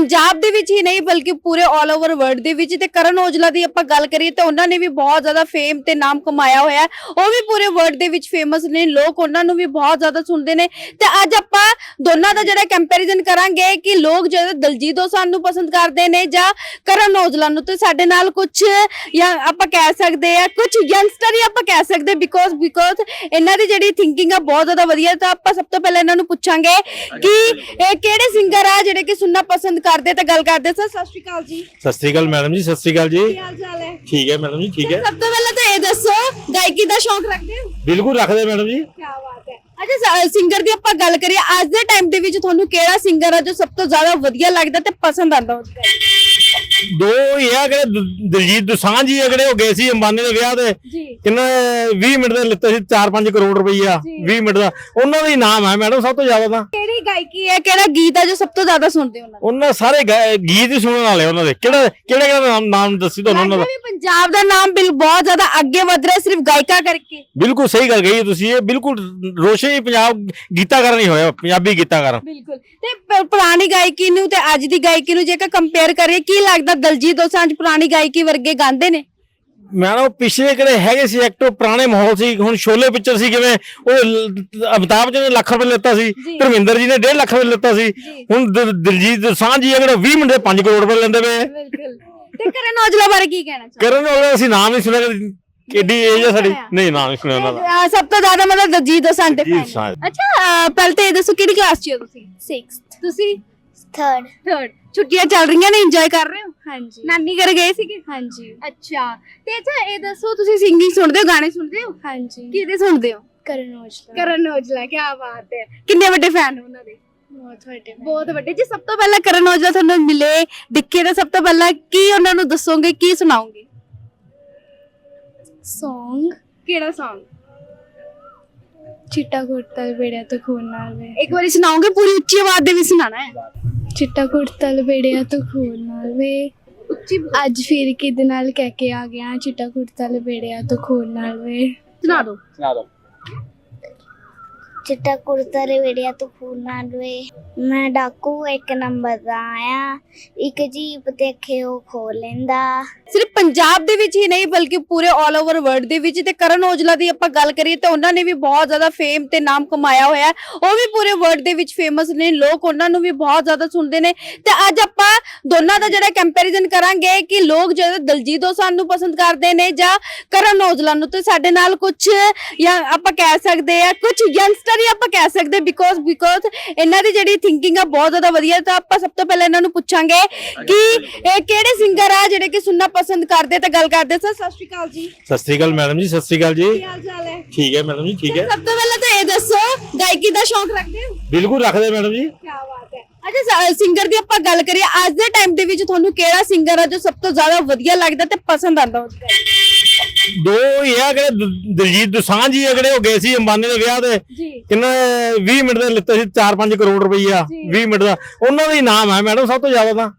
ਪੰਜਾਬ ਦੇ ਵਿੱਚ ਹੀ ਨਹੀਂ ਬਲਕਿ ਪੂਰੇ 올 ਓਵਰ ਵਰਲਡ ਦੇ ਵਿੱਚ। ਤੇ ਕਰਨ ਔਜਲਾ ਦੀ ਆਪਾਂ ਗੱਲ ਕਰੀਏ ਤਾਂ ਉਹਨਾਂ ਨੇ ਵੀ ਬਹੁਤ ਜ਼ਿਆਦਾ ਫੇਮ ਤੇ ਨਾਮ ਕਮਾਇਆ ਹੋਇਆ ਉਹ ਵੀ ਪੂਰੇ ਵਰਲਡ ਦੇ ਵਿੱਚ ਫੇਮਸ ਨੇ ਲੋਕ ਉਹਨਾਂ ਨੂੰ ਵੀ ਬਹੁਤ ਜ਼ਿਆਦਾ ਸੁਣਦੇ ਨੇ। ਤੇ ਅੱਜ ਆਪਾਂ ਦੋਨਾਂ ਦਾ ਜਿਹੜਾ ਕੰਪੈਰੀਜ਼ਨ ਕਰਾਂਗੇ ਕਿ ਲੋਕ ਜਿਹੜੇ ਦਲਜੀਤ ਦੋਸਾਂਝ ਨੂੰ ਪਸੰਦ ਕਰਦੇ ਨੇ ਜਾਂ ਕਰਨ ਔਜਲਾ ਨੂੰ। ਤੇ ਸਾਡੇ ਨਾਲ ਕੁਝ ਜਾਂ ਆਪਾਂ ਕਹਿ ਸਕਦੇ ਆ ਕੁਝ ਯੰਗਸਟਰ ਹੀ ਆਪਾਂ ਕਹਿ ਸਕਦੇ ਬਿਕੋਜ਼ ਬਿਕੋਜ਼ ਇਹਨਾਂ ਦੀ ਜਿਹੜੀ ਥਿੰਕਿੰਗ ਆ ਬਹੁਤ ਜ਼ਿਆਦਾ ਵਧੀਆ। ਤਾਂ ਆਪਾਂ ਸਭ ਤੋਂ ਪਹਿਲਾਂ ਇਹਨਾਂ ਨੂੰ ਪੁੱਛਾਂਗੇ ਕਿ ਇਹ ਕਿਹੜੇ ਸਿੰਗਰ ਆ ਜਿਹੜੇ ਕਿ ਸੁਣਨਾ ਪਸੰਦ ਕਰਦੇ ਤੇ ਗੱਲ ਕਰਦੇ ਸਰ ਸਤਿ ਸ਼੍ਰੀ ਅਕਾਲ ਜੀ। ਸਤਿ ਸ੍ਰੀ ਅਕਾਲ ਮੈਡਮ ਜੀ ਸਤਿ ਸ੍ਰੀ ਅਕਾਲ ਜੀ। ਕੀ ਹਾਲ ਚਾਲ ਹੈ? ਠੀਕ ਹੈ ਮੈਡਮ ਜੀ ਠੀਕ ਹੈ। ਸਭ ਤੋਂ ਪਹਿਲਾਂ ਤਾਂ ਇਹ ਦੱਸੋ ਗਾਇਕੀ ਦਾ ਸ਼ੌਂਕ ਰੱਖਦੇ ਹੋ? ਬਿਲਕੁਲ ਰੱਖਦੇ ਮੈਡਮ ਜੀ। ਕੀ ਬਾਤ ਹੈ। ਅੱਛਾ ਸਿੰਗਰ ਦੀ ਆਪਾਂ ਗੱਲ ਕਰੀਏ ਅੱਜ ਦੇ ਟਾਈਮ ਦੇ ਵਿੱਚ ਤੁਹਾਨੂੰ ਕਿਹੜਾ ਸਿੰਗਰ ਆ ਜੋ ਸਭ ਤੋਂ ਜ਼ਿਆਦਾ ਵਧੀਆ ਲੱਗਦਾ ਤੇ ਪਸੰਦ ਆਉਂਦਾ ਉਹਦਾ ਦੋ ਹੀ ਆ ਦ- ਦਿਲਜੀਤ ਦੋਸਾਂਝ ਜੀ ਜਿਹੜੇ ਉਹ ਗਏ ਸੀ ਅੰਬਾਨੀ ਦੇ ਵਿਆਹ ਤੇ। ਕਿੰਨਾ 20 ਮਿੰਟ ਦੇ ਲਿੱਤੇ ਸੀ 4-5 ਕਰੋੜ ਰੁਪਈਆ ਜੀ। 20 ਮਿੰਟ ਦਾ। ਉਹਨਾਂ ਦਾ ਹੀ ਨਾਮ ਹੈ ਮੈਡਮ ਸਭ ਤੋਂ ਜ਼ਿਆਦਾ ਤਾਂ। ਕਿਹੜੀ ਗਾਇਕੀ ਹੈ ਕਿਹੜਾ ਗੀਤ ਹੈ ਜੋ ਸਭ ਤੋਂ ਜ਼ਿਆਦਾ ਸੁਣਦੇ ਹੋ ਉਹਨਾਂ ਉਹਨਾਂ ਸਾਰੇ ਗੀਤ ਹੀ ਸੁਣਨ ਵਾਲੇ ਉਹਨਾਂ ਦੇ। ਕਿਹੜਾ ਕਿਹੜਾ ਕਿਹੜਾ ਨਾਮ ਦੱਸੀ ਤੁਹਾਨੂੰ ਉਹਨਾਂ ਦਾ? ਪੰਜਾਬ ਦਾ ਨਾਮ ਬਿਲ ਬਹੁਤ ਜ਼ਿਆਦਾ ਅੱਗੇ ਵਧ ਰਿਹਾ ਸਿਰਫ ਗਾਇਕਾ ਕਰਕੇ। ਬਿਲਕੁਲ ਸਹੀ ਗੱਲ ਕਹੀ ਹੈ ਤੁਸੀਂ ਇਹ ਬਿਲਕੁਲ ਰੋਸ਼ਨ ਹੀ ਪੰਜਾਬ ਗੀਤਾਕਾਰ ਨਹੀਂ ਹੋਇਆ ਪੰਜਾਬੀ ਗੀਤਾਕਾਰ। ਬਿਲਕੁਲ। ਤੇ ਪੁਰਾਣੀ ਗਾਇਕੀ ਨੂੰ ਤੇ ਅੱਜ ਦੀ ਗਾਇਕੀ ਨੂੰ ਜੇਕਰ ਕੰਪੇਅਰ ਕਰੀਏ ਕੀ ਲੱਗਦਾ ਦਲਜੀਤ ਦੋਸਾਂਝ ਪੁਰਾਣੀ ਗਾਇਕੀ ਵਰਗੇ ਗਾਉਂਦੇ ਨੇ। ਮੈਂ ਨਾ ਉਹ ਪਿਛਲੇ ਕਿਹੜੇ ਹੈਗੇ ਸੀ ਐਕਟਰ ਪੁਰਾਣੇ ਮਾਹੌਲ ਸੀ ਹੁਣ ਸ਼ੋਲੇ ਪਿਕਚਰ ਸੀ ਕਿਵੇਂ ਉਹ ਅਮਿਤਾਭ ਜੀ ਨੇ ਲੱਖ ਰੁਪਏ ਲਿੱਤਾ ਸੀ। ਧਰਮਿੰਦਰ ਜੀ ਨੇ 1.5 ਲੱਖ ਰੁਪਏ ਲਿੱਤਾ ਸੀ। ਹੁਣ ਦਿਲ- ਦਿਲਜੀਤ ਦੋਸਾਂਝ ਜੀ ਆ ਜਿਹੜੇ 20 ਮਿੰਟ ਦੇ 5 ਕਰੋੜ ਰੁਪਏ ਲੈਂਦੇ ਪਏ ਬਿਲਕੁਲ। ਤੇ ਕਰਨ ਔਜਲਾ ਬਾਰੇ ਕੀ ਕਹਿਣਾ ਚਾਹੁੰਦੇ ਕਰਨ ਵਾਲੇ ਅਸੀਂ ਨਾਮ ਨਹੀਂ ਸੁਣਿਆ ਕਦੀ। ਕਿੱਡੀ ਏਜ ਹੈ ਸਾਡੀ। ਨਹੀਂ ਨਾਮ ਨਹੀਂ ਸੁਣਿਆ ਉਹਨਾਂ ਦਾ। ਆ, ਸਭ ਤੋਂ ਜ਼ਿਆਦਾ ਮਤਲਬ ਦਲਜੀਤ ਦੋਸਾਂਝ ਦੇ। ਅੱਛਾ ਅ, ਪਹਿਲਾਂ ਤਾਂ ਇਹ ਦੱਸੋ ਕਿਹੜੀ ਕਲਾਸ 'ਚ ਹੋ ਤੁਸੀਂ? 6th ਤੁਸੀਂ? 3rd ਥਰਡ ਛੁੱਟੀਆਂ ਚੱਲ ਰਹੀਆਂ ਨੇ ਇੰਜੋਏ ਕਰ ਰਹੇ ਹੋ? ਹਾਂਜੀ। ਨਾਨੀ ਘਰ ਗਏ ਸੀਗੇ? ਹਾਂਜੀ। ਅੱਛਾ। ਤੇ ਅੱਛਾ ਇਹ ਦੱਸੋ ਤੁਸੀਂ ਸਿੰਗਿੰਗ ਸੁਣਦੇ ਹੋ ਗਾਣੇ ਸੁਣਦੇ ਹੋ? ਹਾਂਜੀ। ਕਿਹਦੇ ਸੁਣਦੇ ਹੋ? ਕਰਨ ਔਜਲਾ। ਕਰਨ ਔਜਲਾ ਕੀ ਬਾਤ ਹੈ। ਕਿੰਨੇ ਵੱਡੇ ਫੈਨ ਹੋ ਉਹਨਾਂ ਦੇ? ਬਹੁਤ ਵੱਡੇ ਬਹੁਤ ਵੱਡੇ। ਜੀ ਸਭ ਤੋਂ ਪਹਿਲਾਂ ਕਰਨ ਔਜਲਾ ਤੁਹਾਨੂੰ ਮਿਲੇ ਦਿਖੇ ਤਾਂ ਸਭ ਤੋਂ ਪਹਿਲਾਂ ਕੀ ਉਹਨਾਂ ਨੂੰ ਦੱਸੋਗੇ ਕੀ ਸੁਣਾਓਗੇ? Song ਕਿਹੜਾ Song? ਚਿੱਟਾ ਕੁੜਤਾ ਬੇੜਿਆ ਤੋਂ ਖੂਨ ਨਾਲ ਵੇ। ਇੱਕ ਵਾਰੀ ਸੁਣਾਓਗੇ ਪੂਰੀ ਉੱਚੀ ਆਵਾਜ਼ ਦੇ ਵਿੱਚ ਸੁਣਾਣਾ ਹੈ? ਚਿੱਟਾ ਕੁੜਤਾ ਬੇੜਿਆ ਤੋਂ ਖੂਨ ਨਾਲ ਵੇ। ਉੱਚੀ ਅੱਜ ਫਿਰ ਕਿਹਦੇ ਨਾਲ ਕਹਿ ਕੇ ਆ ਗਿਆ ਚਿੱਟਾ ਕੁੜਤਾ ਬੇੜਿਆ ਤੋਂ ਖੂਨ ਨਾਲ ਵੇ। ਸੁਣਾ ਦਿਓ ਚਿੱਟਾ ਕੁੜਤਾ ਰਵੇੜਿਆ ਤੋਂ ਖੂਨ ਨਾਲ ਵੇ ਮੈਂ ਡਾਕੂ, ਇੱਕ ਨੰਬਰ ਦਾ ਆਇਆ। ਇੱਕ ਜੀਪ ਦੇਖੇ, ਉਹ ਖੋ ਲੈਂਦਾ। ਸਿਰਫ ਪੰਜਾਬ ਦੇ ਵਿੱਚ ਹੀ ਨਹੀਂ, ਬਲਕਿ ਪੂਰੇ 올 ਓਵਰ ਵਰਲਡ ਦੇ ਵਿੱਚ ਤੇ ਕਰਨ ਔਜਲਾ ਦੀ ਆਪਾਂ ਗੱਲ ਕਰੀਏ ਤਾਂ ਉਹਨਾਂ ਨੇ ਵੀ ਬਹੁਤ ਜ਼ਿਆਦਾ ਫੇਮ ਤੇ ਨਾਮ ਕਮਾਇਆ ਹੋਇਆ ਹੈ। ਉਹ ਵੀ ਪੂਰੇ ਵਰਲਡ ਦੇ ਵਿੱਚ ਫੇਮਸ ਨੇ, ਲੋਕ ਉਹਨਾਂ ਨੂੰ ਵੀ ਬਹੁਤ ਜ਼ਿਆਦਾ ਸੁਣਦੇ ਨੇ। ਤੇ ਅੱਜ ਆਪਾਂ ਦੋਨਾਂ ਦਾ ਜਿਹੜਾ ਕੰਪੈਰੀਜ਼ਨ ਕਰਾਂਗੇ ਕਿ ਲੋਕ ਜਿਹੜੇ ਦਲਜੀਤ ਦੋਸਾਂਝ ਨੂੰ ਪਸੰਦ ਕਰਦੇ ਨੇ ਜਾਂ ਕਰਨ ਔਜਲਾ ਨੂੰ, ਤੇ ਸਾਡੇ ਨਾਲ ਕੁਝ ਜਾਂ ਆਪਾਂ ਕਹਿ ਸਕਦੇ ਆ ਕੁਝ ਯੰਗਸਟਰ ਹੀ ਆਪਾਂ ਕਹਿ ਸਕਦੇ ਬਿਕੋਜ਼ ਬਿਕੋਜ਼ ਇਹਨਾਂ ਦੀ ਜਿਹੜੀ ਥਿੰਕਿੰਗ ਆ ਬਹੁਤ ਜ਼ਿਆਦਾ ਵਧੀਆ ਤਾਂ ਆਪਾਂ ਸਭ ਤੋਂ ਪਹਿਲਾਂ ਇਹਨਾਂ ਨੂੰ ਪੁੱਛਾਂਗੇ ਕਿ ਇਹ ਕਿਹੜੇ ਸਿੰਗਰ ਆ ਜਿਹੜੇ ਕਿ ਸੁਣਨਾ ਪਸੰਦ ਕਰਦੇ ਤੇ ਗੱਲ ਕਰਦੇ ਸਰ? ਸਤਿ ਸ਼੍ਰੀ ਅਕਾਲ ਜੀ। ਸਤਿ ਸ੍ਰੀ ਅਕਾਲ ਮੈਡਮ ਜੀ ਸਤਿ ਸ੍ਰੀ ਅਕਾਲ ਜੀ। ਕੀ ਹਾਲ ਚਾਲ ਹੈ? ਠੀਕ ਹੈ ਮੈਡਮ ਜੀ ਠੀਕ ਹੈ। ਸਭ ਤੋਂ ਪਹਿਲਾਂ ਤਾਂ ਇਹ ਦੱਸੋ ਗਾਇਕੀ ਦਾ ਸ਼ੌਂਕ ਰੱਖਦੇ ਹੋ? ਬਿਲਕੁਲ ਰੱਖਦੇ ਮੈਡਮ ਜੀ। ਕੀ ਬਾਤ ਹੈ। ਅੱਛਾ ਸਿੰਗਰ ਦੀ ਆਪਾਂ ਗੱਲ ਕਰੀਏ ਅੱਜ ਦੇ ਟਾਈਮ ਦੇ ਵਿੱਚ ਤੁਹਾਨੂੰ ਕਿਹੜਾ ਸਿੰਗਰ ਆ ਜੋ ਸਭ ਤੋਂ ਜ਼ਿਆਦਾ ਵਧੀਆ ਲੱਗਦਾ ਤੇ ਪਸੰਦ ਆਉਂਦਾ ਉਹਦਾ ਦੋ ਹੀ ਆ ਦ- ਦਿਲਜੀਤ ਦੋਸਾਂਝ ਜੀ ਜਿਹੜੇ ਉਹ ਗਏ ਸੀ ਅੰਬਾਨੀ ਦੇ ਵਿਆਹ ਤੇ। ਜੀ। ਕਿੰਨਾ 20 ਮਿੰਟ ਦੇ ਲਿੱਤੇ ਸੀ 4-5 ਕਰੋੜ ਰੁਪਈਆ ਜੀ। 20 ਮਿੰਟ ਦਾ। ਉਹਨਾਂ ਦਾ ਹੀ ਨਾਮ ਹੈ ਮੈਡਮ ਸਭ ਤੋਂ ਜ਼ਿਆਦਾ ਤਾਂ।